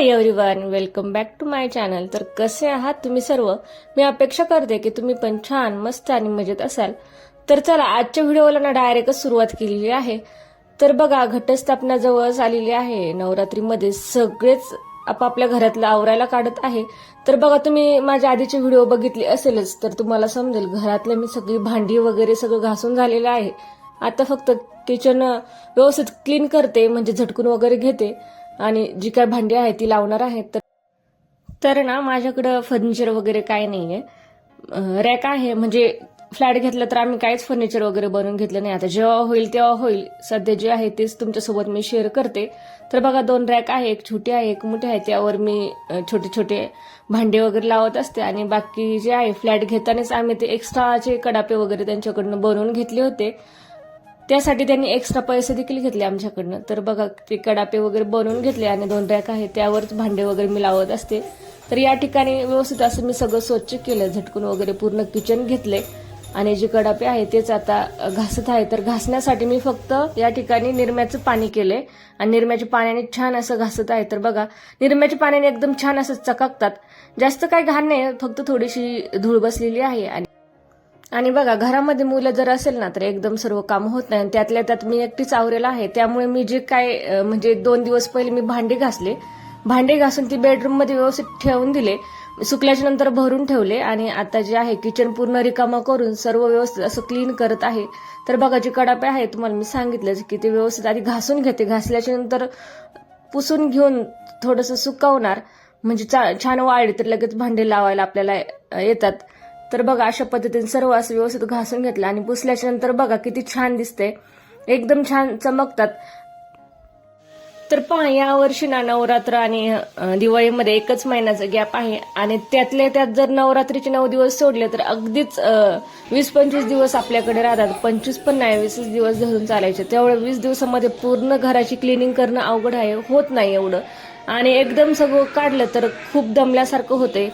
Hi everyone welcome back to my channel तर कसे आहात तुम्ही सर्व? मी अपेक्षा करते की तुम्ही पण छान मस्त आणि मजेत असाल. तर चला आजच्या व्हिडिओला ना डायरेक्टच सुरुवात केलेली आहे. तर बघा घटस्थापना जवळच आलेली आहे. नवरात्रीमध्ये सगळेच आपापल्या घरातलं आवरायला काढत आहे. तर बघा तुम्ही माझ्या आधीचे व्हिडिओ बघितले असेलच तर तुम्हाला समजेल घरातलं मी सगळी भांडी वगैरे सगळं घासून झालेलं आहे. आता फक्त किचन व्यवस्थित क्लीन करते म्हणजे झटकून वगैरे घेते. आणि जी काय भांडी आहे ती लावणार आहे तर तर ना माझ्याकडं फर्निचर वगैरे काय नाहीये. रॅक आहे म्हणजे फ्लॅट घेतलं तर आम्ही काहीच फर्निचर वगैरे बनवून घेतलं नाही. आता जेव्हा होईल तेव्हा होईल. सध्या जे आहे तेच तुमच्यासोबत मी शेअर करते. तर बघा दोन रॅक आहे एक छोटी आहे एक मोठी आहे. त्यावर मी छोटे छोटे भांडे वगैरे लावत असते. आणि बाकी जे आहे फ्लॅट घेतानाच आम्ही ते एक्स्ट्राचे कडापे वगैरे त्यांच्याकडनं बनवून घेतले होते. त्यासाठी त्यांनी एक्स्ट्रा पैसे देखील घेतले आमच्याकडनं. तर बघा ते कडापे वगैरे बनवून घेतले आणि दोन रॅक आहे त्यावरच भांडे वगैरे मी लावत असते. तर या ठिकाणी व्यवस्थित असं मी सगळं स्वच्छ केलं झटकून वगैरे पूर्ण किचन घेतले. आणि जे कडापे आहे तेच आता घासत आहे. तर घासण्यासाठी मी फक्त या ठिकाणी निरम्याचं पाणी केले. आणि निरम्याच्या पाण्याने छान असं घासत आहे. तर बघा निरम्याच्या पाण्याने एकदम छान असं चकाकतात. जास्त काही घाण नाही फक्त थोडीशी धूळ बसलेली आहे. आणि आणि बघा घरामध्ये मुलं जर असेल ना तर एकदम सर्व काम होत नाही. आणि त्यातल्या त्यात मी एकटीच आवरेल आहे. त्यामुळे मी जे काय म्हणजे दोन दिवस पहिले मी भांडे घासले. भांडे घासून ती बेडरूममध्ये व्यवस्थित ठेवून दिले. सुकल्याच्या नंतर भरून ठेवले. आणि आता जे आहे किचन पूर्ण रिकामा करून सर्व व्यवस्थित असं क्लीन करत आहे. तर बघा जे कडापे आहे तुम्हाला मी सांगितलं की ते व्यवस्थित आधी घासून घेते. घासल्याच्या नंतर पुसून घेऊन थोडंसं सुकवणार. म्हणजे चा- छान वाळली तर लगेच भांडे लावायला आपल्याला येतात. तर बघा अशा पद्धतीने सर्व असं व्यवस्थित घासून घेतलं आणि पुसल्याच्या नंतर बघा किती छान दिसते एकदम छान चमकतात. तर पहा या वर्षी ना नवरात्र आणि दिवाळीमध्ये एकच महिन्याचा गॅप आहे आणि त्यातल्या त्यात जर नवरात्रीचे नऊ दिवस सोडले तर अगदीच वीस पंचवीस दिवस आपल्याकडे राहतात. पंचवीस पण नाही वीसच दिवस धरून चालायचे. तेवढं वीस दिवसामध्ये पूर्ण घराची क्लिनिंग करणं अवघड आहे होत नाही एवढं. आणि एकदम सगळं काढलं तर खूप दमल्यासारखं होते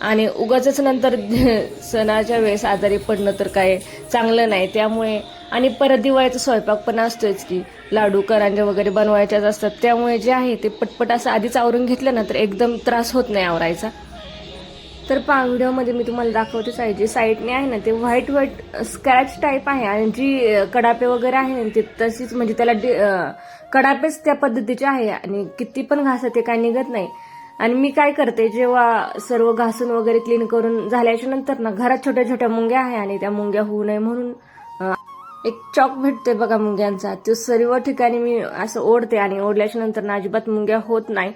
आणि उगाच नंतर सणाच्या वेळेस आजारी पडणं तर काय चांगलं नाही. त्यामुळे आणि परत दिवाळीचा स्वयंपाक पण असतोच की लाडू करांजे वगैरे बनवायच्याच असतात. त्यामुळे जे आहे ते पटपट असं आधीच आवरून घेतलं ना तर एकदम त्रास होत नाही आवरायचा. तर पहा व्हिडिओमध्ये मी तुम्हाला दाखवतेच आहे जे साईडने आहे ना ते व्हाईट व्हाईट स्क्रॅच टाईप आहे आणि जी कडापे वगैरे आहे ना ते तशीच म्हणजे त्याला कडापेच त्या पद्धतीचे आहे आणि किती पण घासा ते काय निघत नाही. आणि मी काय करते जेव्हा सर्व घासून वगैरे क्लीन करून झाल्याच्यानंतर ना घरात छोट्या छोट्या मुंग्या आहे आणि त्या मुंग्या होऊ नये म्हणून एक चॉक भेटते बघा मुंग्यांचा. तो सर्व ठिकाणी मी असं ओढते आणि ओढल्याच्या नंतर ना अजिबात मुंग्या होत नाही.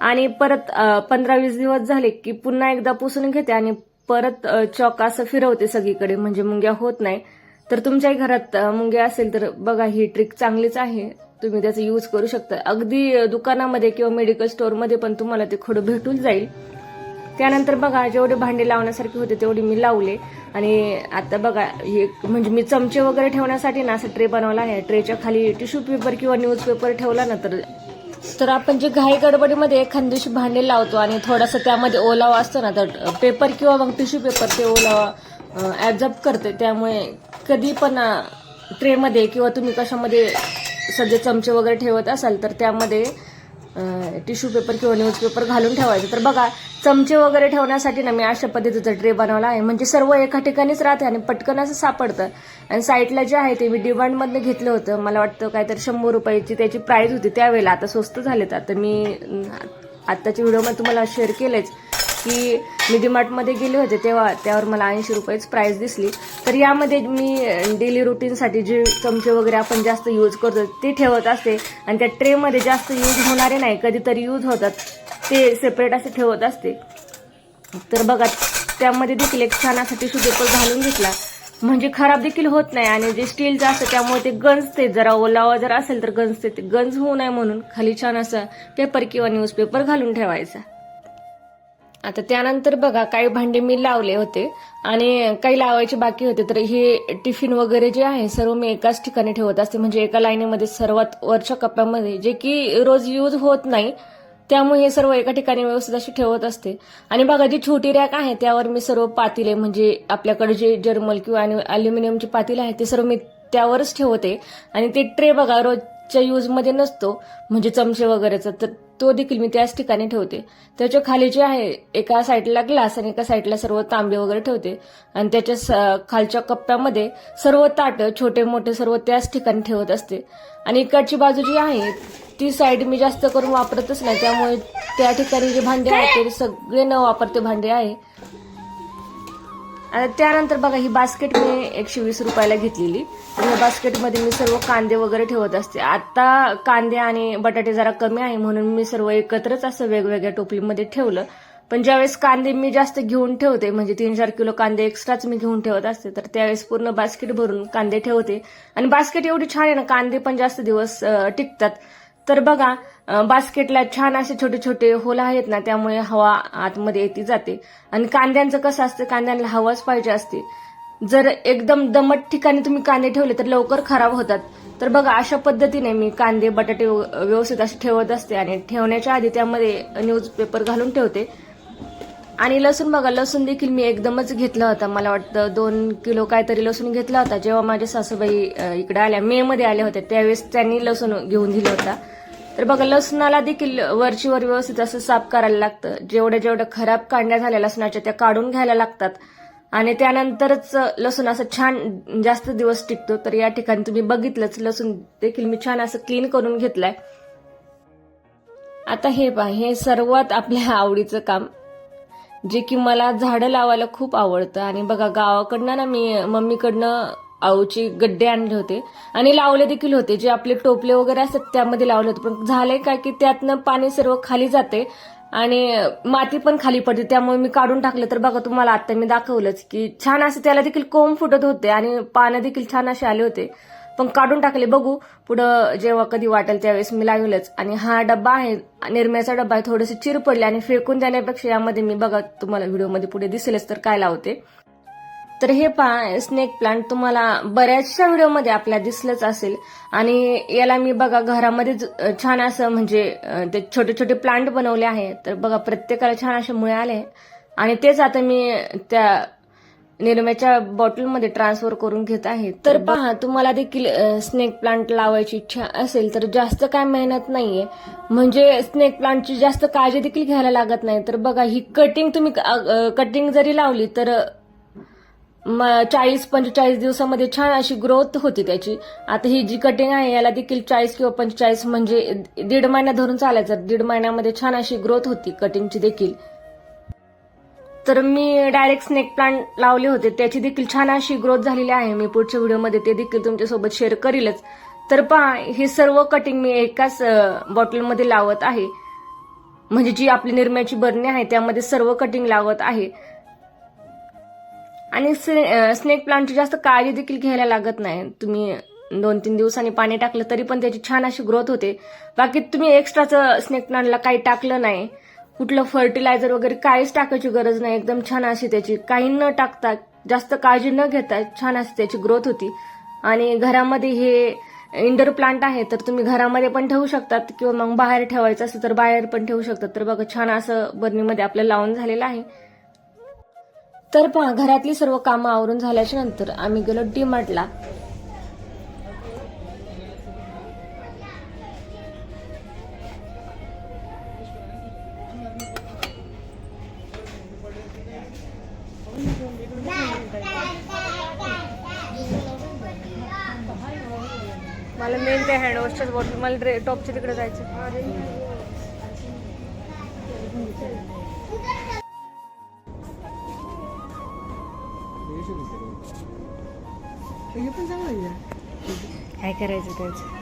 आणि परत पंधरा वीस दिवस झाले की पुन्हा एकदा पुसून घेते आणि परत चॉक असं फिरवते सगळीकडे म्हणजे मुंग्या होत नाही. तर तुमच्याही घरात मुंग्या असेल तर बघा ही ट्रिक चांगलीच आहे. तुम्ही त्याचा यूज करू शकता. अगदी दुकानामध्ये किंवा मेडिकल स्टोअरमध्ये पण तुम्हाला ते खडं भेटून जाईल. त्यानंतर बघा जेवढे भांडे लावण्यासारखे होते तेवढे मी लावले. आणि आता बघा हे म्हणजे मी चमचे वगैरे ठेवण्यासाठी ना असं ट्रे बनवला आहे. ट्रेच्या खाली टिश्यू पेपर किंवा न्यूजपेपर ठेवला ना तर तर आपण जे घाई गडबडीमध्ये एखाद्या दिवशी भांडे लावतो आणि थोडासा त्यामध्ये ओलावा असतो ना तर पेपर किंवा मग टिश्यू पेपर ते ओलावा ऍब्झॉर्ब करते त्यामुळे कधी पण ट्रेमध्ये किंवा तुम्ही कशामध्ये सध्या चमचे वगैरे ठेवत असाल तर त्यामध्ये टिश्यू पेपर किंवा न्यूजपेपर घालून ठेवायचं. तर बघा चमचे वगैरे ठेवण्यासाठी ना मी अशा पद्धतीचा ट्रे बनवला आहे. म्हणजे सर्व एका ठिकाणीच राहते आणि पटकन असं सापडतं. आणि साईडला जे आहे ते मी डिमांडमधनं घेतलं होतं. मला वाटतं काहीतरी शंभर रुपयाची त्याची प्राईज होती त्यावेळेला. आता स्वस्त झालेत. आता मी आत्ताच्या व्हिडिओमध्ये तुम्हाला शेअर केलेच. की मी डीमार्टमध्ये गेले होते तेव्हा त्यावर मला ऐंशी रुपयेच प्राईस दिसली. तर यामध्ये मी डेली रुटीनसाठी जे चमचे वगैरे आपण जास्त यूज करतो ते ठेवत असते. आणि त्या ट्रेमध्ये जास्त यूज होणारे नाही कधीतरी यूज होतात. ते सेपरेट असे ठेवत असते. तर बघा त्यामध्ये देखील एक छान असा टिश्यू पेपर घालून घेतला. म्हणजे खराब देखील होत नाही आणि जे स्टीलचं असतं त्यामुळे ते गंजते जरा ओलावा जर असेल तर गंजते ते गंज होऊ नये म्हणून खाली छान असं पेपर किंवा न्यूजपेपर घालून ठेवायचा. आता त्यानंतर बघा काही भांडे मी लावले होते आणि काही लावायचे बाकी होते. तर हे टिफिन वगैरे जे आहे सर्व मी एकाच ठिकाणी ठेवत असते. म्हणजे एका लाईनीमध्ये सर्वात वरच्या कप्प्यामध्ये जे की रोज यूज होत नाही त्यामुळे हे सर्व एका ठिकाणी व्यवस्थित अशी ठेवत असते. आणि बघा जी छोटी रॅक आहे त्यावर मी सर्व पातिले म्हणजे आपल्याकडे जे जर्मल किंवा अल्युमिनियमचे पातिले आहेत ते सर्व मी त्यावरच ठेवते. आणि ते ट्रे बघा रोजच्या यूजमध्ये नसतो म्हणजे चमचे वगैरेचा. तर तो देखील मी त्याच ठिकाणी ठेवते. त्याच्याखाली जे आहे एका साईडला ग्लास आणि एका साईडला सर्व तांबे वगैरे ठेवते. आणि त्याच्या खालच्या कप्प्यामध्ये सर्व ताट छोटे मोठे सर्व त्याच ठिकाणी ठेवत असते. आणि इकडची बाजू जी आहे ती साईड मी जास्त करून वापरतच नाही. त्यामुळे त्या ठिकाणी जे भांडे आहेत ते सगळे न वापरते भांडे आहे. त्यानंतर बघा ही बास्केट मी एकशे वीस रुपयाला घेतलेली. या बास्केटमध्ये मी सर्व कांदे वगैरे ठेवत असते. आता कांदे आणि बटाटे जरा कमी आहे म्हणून मी सर्व एकत्रच असं वेगवेगळ्या टोपलीमध्ये ठेवलं. पण ज्यावेळेस कांदे मी जास्त घेऊन ठेवते म्हणजे तीन चार किलो कांदे एक्स्ट्राच मी घेऊन ठेवत असते तर त्यावेळेस पूर्ण बास्केट भरून कांदे ठेवते. आणि बास्केट एवढी छान आहे ना कांदे पण जास्त दिवस टिकतात. तर बघा बास्केटला छान असे छोटे छोटे होल आहेत ना त्यामुळे हवा आतमध्ये येते जाते. आणि कांद्यांचं कसं असतं कांद्यांना हवाच पाहिजे असते. जर एकदम दमट ठिकाणी तुम्ही कांदे ठेवले तर लवकर खराब होतात. तर बघा अशा पद्धतीने मी कांदे बटाटे व्यवस्थित असे ठेवत असते. आणि ठेवण्याच्या आधी त्यामध्ये न्यूजपेपर घालून ठेवते. आणि लसूण बघा लसूण देखील मी एकदमच घेतला होता. मला वाटतं दोन किलो काहीतरी लसूण घेतला होता. जेव्हा माझ्या सासूबाई इकडे आल्या मे मध्ये आल्या होत्या त्यावेळेस त्यांनी लसूण घेऊन दिला होता. तर बघा लसणाला देखील वरची वर व्यवस्थित असं साफ करायला लागतं. जेवढ्या जेवढ्या खराब कांड्या झाल्या लसणाच्या त्या काढून घ्यायला लागतात. आणि त्यानंतरच लसूण असं छान जास्त दिवस टिकतो. तर या ठिकाणी तुम्ही बघितलंच लसूण देखील मी छान असं क्लीन करून घेतलाय. आता हे पहा हे सर्वात आपल्या आवडीचं काम. जे की मला झाडं लावायला खूप आवडतं. आणि बघा गावाकडनं ना मी मम्मीकडनं आऊचे गड्डे आणले होते. आणि लावले देखील होते जे आपले टोपले वगैरे असतात त्यामध्ये लावले होते. पण झालंय काय की त्यातनं पाणी सर्व खाली जाते आणि माती पण खाली पडते. त्यामुळे मी काढून टाकलं. तर बघा तुम्हाला आता मी दाखवलंच की छान असं त्याला देखील कोंब फुटत होते आणि पानं देखील छान असे आले होते. पण काढून टाकले. बघू पुढं जेव्हा कधी वाटेल त्यावेळेस मी लागेलच आणि हा डब्बा आहे निरम्याचा डब्बा आहे थोडेसे चिर पडले आणि फेकून देण्यापेक्षा यामध्ये मी बघा तुम्हाला व्हिडिओमध्ये पुढे दिसेलच तर काय लावते. तर हे पहा स्नेक प्लांट तुम्हाला बऱ्याचशा व्हिडिओमध्ये आपल्या दिसलंच असेल. आणि याला मी बघा घरामध्ये छान असं म्हणजे ते छोटे छोटे प्लांट बनवले आहे. तर बघा प्रत्येकाला छान असे मुळे आले. आणि तेच आता मी त्या निरम्याच्या बॉटलमध्ये ट्रान्सफर करून घेत आहे. तर पहा तुम्हाला देखील स्नेक प्लांट लावायची इच्छा असेल तर जास्त काय मेहनत नाहीये. म्हणजे स्नेक प्लांटची जास्त काळजी देखील घ्यायला लागत नाही. तर बघा ही कटिंग तुम्ही कटिंग जरी लावली तर चाळीस पंचेचाळीस दिवसामध्ये छान अशी ग्रोथ होती त्याची. आता ही जी कटिंग आहे याला देखील चाळीस किंवा पंचेचाळीस म्हणजे दीड महिना धरून चालायचं. दीड महिन्यामध्ये छान अशी ग्रोथ होती कटिंगची देखील. तर मी डायरेक्ट स्नेक प्लांट लावले होते. त्याची देखील छान अशी ग्रोथ झालेली आहे. मी पुढच्या व्हिडिओमध्ये ते देखील तुमच्यासोबत शेअर करीलच. तर पहा हे सर्व कटिंग मी एकाच बॉटलमध्ये लावत आहे. म्हणजे जी आपली निरम्याची बरणी आहे त्यामध्ये सर्व कटिंग लावत आहे. आणि स्नेक प्लांटची जास्त काळजी देखील घ्यायला लागत नाही. तुम्ही दोन तीन दिवसांनी पाणी टाकलं तरी पण त्याची छान अशी ग्रोथ होते. बाकी तुम्ही एक्स्ट्राचं स्नेक प्लांटला काही टाकलं नाही. कुठलं फर्टिलायझर वगैरे काहीच टाकायची गरज नाही. एकदम छान अशी त्याची. काही न टाकता जास्त काळजी न घेता छान अशी त्याची ग्रोथ होती. आणि घरामध्ये हे इंडोर प्लांट आहे तर तुम्ही घरामध्ये पण ठेवू शकतात किंवा मग बाहेर ठेवायचं असेल तर बाहेर पण ठेवू शकतात. तर बघा छान असं बर्नीमध्ये आपलं लावून झालेलं आहे. तर पहा घरातली सर्व कामं आवरून झाल्याच्यानंतर आम्ही गेलो डी मार्टला मेन त्या हँडवॉशच्याच बॉटल मला ड्रे टॉपच्या तिकडे जायचं काय करायचं त्याचं?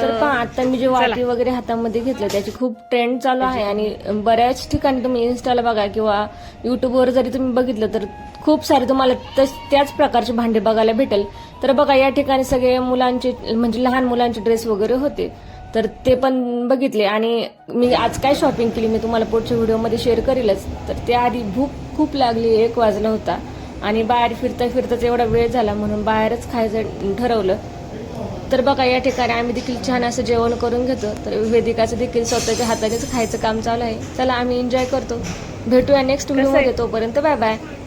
तर पहा आता मी जे वाटी वगैरे हातामध्ये घेतलं त्याची खूप ट्रेंड चालू आहे आणि बऱ्याच ठिकाणी तुम्ही इन्स्टाला बघा किंवा युट्यूबवर जरी तुम्ही बघितलं तर खूप सारे तुम्हाला त्याच प्रकारचे भांडे बघायला भेटेल. तर बघा या ठिकाणी सगळे मुलांचे म्हणजे लहान मुलांचे ड्रेस वगैरे होते. तर ते पण बघितले आणि मी आज काय शॉपिंग केली मी तुम्हाला पुढच्या व्हिडिओमध्ये शेअर करेलच. तर त्याआधी भूक खूप लागली एक वाजला होता. आणि बाहेर फिरता फिरताच एवढा वेळ झाला म्हणून बाहेरच खायचं ठरवलं. तर बघा या ठिकाणी आम्ही देखील छान असं जेवण करून घेतो. तर वेदिकाचं देखील स्वतःच्या हातानेच खायचं काम चालू आहे. चला आम्ही एन्जॉय करतो. भेटूया नेक्स्ट व्हिडिओमध्ये तोपर्यंत बाय बाय